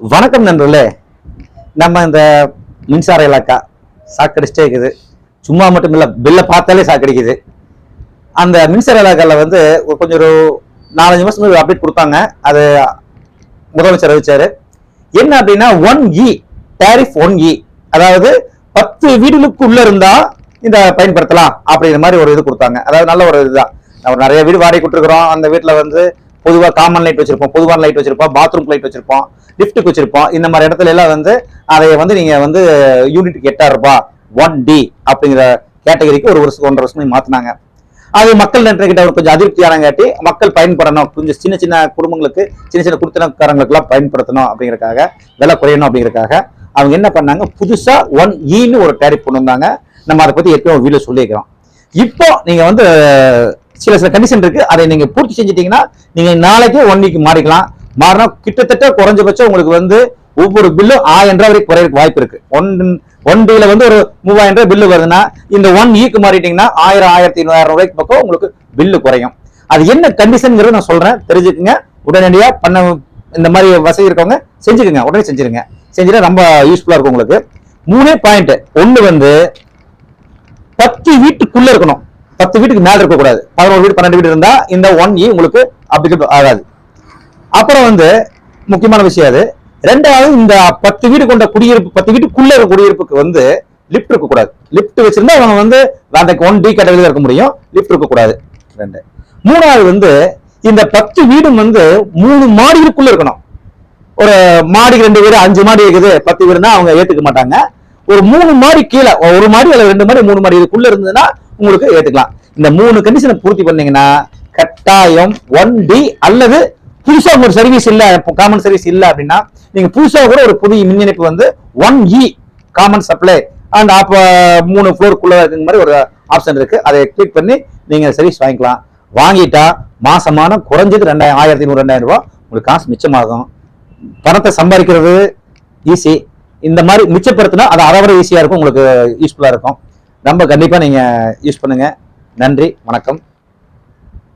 வணக்கம் நண்பர்களே. நம்ம இந்த மின்சார இலாக்கா சாக்கடிச்சிட்டே இருக்குது. சும்மா மட்டும் இல்லை பில்லை பார்த்தாலே சாக்கடிக்குது. அந்த மின்சார இலாக்கால வந்து கொஞ்சம் ஒரு நாலஞ்சு மாசம் அப்டேட் கொடுத்தாங்க. அது முதலமைச்சர் அறிவிச்சாரு. என்ன அப்படின்னா one E tariff one E அதாவது பத்து வீடுகளுக்கு உள்ள இருந்தா இந்த பயன்படுத்தலாம் அப்படிங்கிற மாதிரி ஒரு இது கொடுத்தாங்க. அதாவது நல்ல ஒரு இதுதான். நம்ம நிறைய வீடு வாடகை கொடுத்துருக்குறோம். அந்த வீட்டில் வந்து பொதுவாக காமன் லைட் வச்சிருப்போம் பொதுவான லைட் வச்சிருப்போம் பாத்ரூம் லைட் வச்சிருப்போம் லிஃப்ட்டுக்கு வச்சிருப்போம். இந்த மாதிரி இடத்துல எல்லாம் வந்து அதை வந்து நீங்க வந்து யூனிட்டுக்கு எட்டாயிரம் ரூபாய் ஒன் டி அப்படிங்கிற கேட்டகரிக்கு ஒரு வருஷம் ஒன்றரை வருஷம் மாத்தினாங்க. அது மக்கள் கிட்ட ஒரு கொஞ்சம் அதிருப்தியானங்காட்டி மக்கள் பயன்படணும் கொஞ்சம் சின்ன சின்ன குடும்பங்களுக்கு சின்ன சின்ன குடுத்தனக்காரங்களுக்குலாம் பயன்படுத்தணும் அப்படிங்கறக்காக விலை குறையணும் அப்படிங்கறக்காக அவங்க என்ன பண்ணாங்க புதுசா ஒன் ஈன்னு e ஒரு டேரிஃப் கொண்டு வந்தாங்க. நம்ம அதை பத்தி ஏற்கனவே வீடியோ சொல்லியிருக்கிறோம். இப்போ நீங்க வந்து சில சில கண்டிஷன் இருக்கு. அதை நீங்க பூர்த்தி செஞ்சிட்டீங்கன்னா நீங்க நாளைக்கு ஒன் வீக் மாறிக்கலாம். மாறினா கிட்டத்தட்ட குறைஞ்சபட்சம் உங்களுக்கு வந்து ஒவ்வொரு பில்லும் ஆயிரம் ரூபாய் வரைக்கும் குறையிறதுக்கு வாய்ப்பு இருக்கு. ஒன் ஒன் டேல வந்து ஒரு மூவாயிரம் ரூபாய் பில்லு வருதுன்னா இந்த ஒன் ஈக்கு மாறிட்டீங்கன்னா ஆயிரம் ஆயிரத்தி ஐநூறாயிரம் ரூபாய்க்கு பக்கம் உங்களுக்கு பில்லு குறையும். அது என்ன கண்டிஷன்ங்கிறது நான் சொல்றேன். தெரிஞ்சுக்குங்க. உடனடியாக பண்ண இந்த மாதிரி வசதி இருக்கவங்க செஞ்சுக்கோங்க. உடனே செஞ்சிருங்க. செஞ்சுட்டா ரொம்ப யூஸ்ஃபுல்லாக இருக்கும் உங்களுக்கு. மூணே பாயிண்ட் ஒன்று வந்து பத்து வீட்டுக்குள்ளே இருக்கணும். பத்து வீட்டுக்கு மேல இருக்கக்கூடாது. பதினோரு வீடு பன்னெண்டு வீடு இருந்தா இந்த ஒன் இ e உங்களுக்கு அப்ளிகபிள் ஆகாது. அப்புறம் வந்து முக்கியமான விஷயம் அது. ரெண்டாவது இந்த பத்து வீடு கொண்ட குடியிருப்பு பத்து வீட்டுக்குள்ள இருக்க குடியிருப்புக்கு வந்து லிஃப்ட் இருக்கக்கூடாது. லிஃப்ட் வச்சிருந்தா அவங்க வந்து அந்த ஒன் டி கேட்டகரியில் இருக்க முடியும். லிஃப்ட் இருக்கக்கூடாது. ரெண்டு. மூணாவது வந்து இந்த பத்து வீடும் வந்து மூணு மாடிகளுக்குள்ள இருக்கணும். ஒரு மாடிக்கு ரெண்டு வீடு அஞ்சு மாடி இருக்குது. பத்து வீடுனா அவங்க ஏத்துக்க மாட்டாங்க. ஒரு மூணு மாடி கீழே ஒரு மாடி அல்லது ரெண்டு மாடி மூணு மாடி இதுக்குள்ள இருந்ததுன்னா உங்களுக்கு ஏற்றுக்கலாம் இந்த மூணு கண்டிஷனை பூர்த்தி பண்ணீங்கன்னா கட்டாயம் ஒன் டி அல்லது புதுசா ஒரு சர்வீஸ் இல்ல காமன் சர்வீஸ் இல்ல அப்படின்னா நீங்க புதுசா கூட ஒரு புதிய மின் இணைப்பு வந்து one E common supply and up மூணு ஃப்ளோருக்குள்ள இருக்கிற மாதிரி ஒரு ஆப்ஷன் இருக்கு. அதை கிளிக் பண்ணி நீங்க சர்வீஸ் வாங்கிக்கலாம். வாங்கிட்டா மாசமான குறைஞ்சது ரெண்டாயிரம் ஆயிரத்தி ஐநூறு ரெண்டாயிரம் ரூபாய். உங்களுக்கு காசு மிச்சமாகும். பணத்தை சம்பாதிக்கிறது ஈஸி இந்த மாதிரி மிச்சப்படுத்தினா அது அதை விட ஈஸியா இருக்கும் உங்களுக்கு யூஸ்ஃபுல்லா இருக்கும். ரொம்ப கண்டிப்பா நீங்க யூஸ் பண்ணுங்க. நன்றி வணக்கம்.